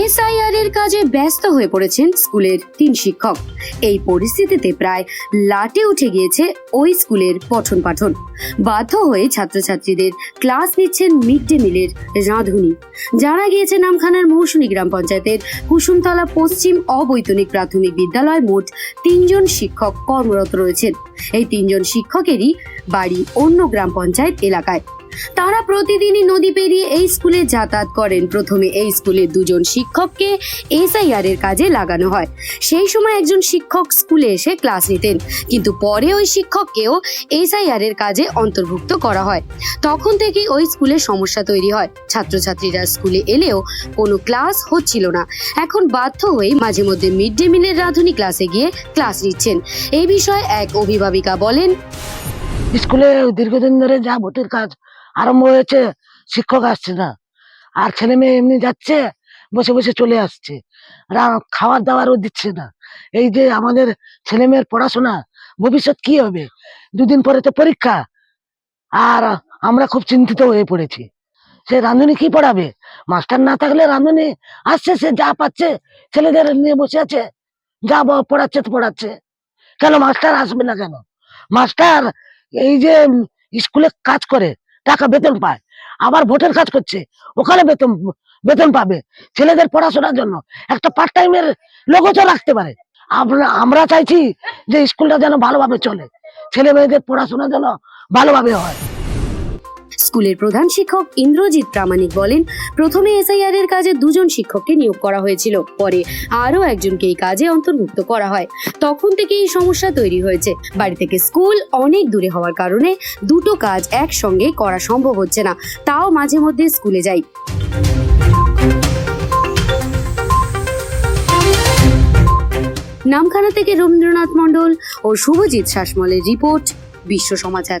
SIR এর কাজে ব্যস্ত হয়ে পড়েছেন স্কুলের তিন শিক্ষক। এই পরিস্থিতিতে প্রায় লাটে উঠে গিয়েছে ওই স্কুলের পঠন পাঠন। বাধ্য হয়ে ছাত্রছাত্রীদের ক্লাস নিচ্ছেন মিড ডে মিলের রাঁধুনি। জানা গিয়েছে নামখানার মৌসুমী গ্রাম পঞ্চায়েতের কুসুমতলা পশ্চিম অবৈতনিক প্রাথমিক বিদ্যালয় মোট তিনজন শিক্ষক কর্মরত রয়েছেন। এই তিনজন শিক্ষকেরই বাড়ি অন্য গ্রাম পঞ্চায়েত এলাকায়। তারা প্রতিদিনই নদী পেরিয়ে এই স্কুলে যাতায়াত করেন। প্রথমে এই স্কুলের দুজন শিক্ষককে এসআইআর এর কাজে লাগানো হয়। সেই সময় একজন শিক্ষক স্কুলে এসে ক্লাস নিতেন, কিন্তু পরে ওই শিক্ষককেও এসআইআর এর কাজে অন্তর্ভুক্ত করা হয়। তখন থেকেই ওই স্কুলে সমস্যা তৈরি হয়। ছাত্রছাত্রীরা স্কুলে এলেও কোনো ক্লাস হচ্ছিল না। এখন বাধ্য হয়ে মাঝে মধ্যে মিড ডে মিলের রাঁধুনি ক্লাসে গিয়ে ক্লাস নিচ্ছেন। এই বিষয়ে এক অভিভাবিকা বলেন, স্কুলে দীর্ঘদিন ধরে যা ভোটের কাজ আরম্ভ হয়েছে, শিক্ষক আসছে না। আর ছেলে মেয়ে এমনি যাচ্ছে, বসে বসে চলে আসছে। রা- খাবার দাবারও দিচ্ছে না। এই যে আমাদের ছেলে মেয়ের পড়াশোনা, ভবিষ্যৎ কি হবে? দুদিন পরে তো পরীক্ষা। আর আমরা খুব চিন্তিত হয়ে পড়েছি। সে রাঁধুনি কি পড়াবে? মাস্টার না থাকলে রাঁধুনি আসছে, সে যা পাচ্ছে, ছেলেদের নিয়ে বসে আছে। যা পড়াচ্ছে তো পড়াচ্ছে। কেন মাস্টার আসবে না কেন? মাস্টার এই যে স্কুলে কাজ করে টাকা বেতন পায়। আবার ভোটের কাজ করছে, ওখানে বেতন বেতন পাবে। ছেলেদের পড়াশোনার জন্য একটা পার্ট টাইমের লোকও তো রাখতে পারে। আমরা আমরা চাইছি যে স্কুলটা যেন ভালোভাবে চলে। ছেলে মেয়েদের পড়াশোনা যেন ভালোভাবে হয়। স্কুলের প্রধান শিক্ষক ইন্দ্রজিৎ প্রামাণিক বলেন, প্রথমে এসআইআর এর কাজে দুজন শিক্ষককে নিয়োগ করা হয়েছিল, পরে আরও একজনকে এই কাজে অন্তর্ভুক্ত করা হয়। তখন থেকে এই সমস্যা তৈরি হয়েছে। বাড়ি থেকে স্কুল অনেক দূরে হওয়ার কারণে দুটো কাজ একসঙ্গে করা সম্ভব হচ্ছে না। তাও মাঝে মধ্যে স্কুলে যাই। নামখানা থেকে রবীন্দ্রনাথ মণ্ডল ও শুভজিৎ শাসমলের রিপোর্ট, বিশ্ব সমাচার।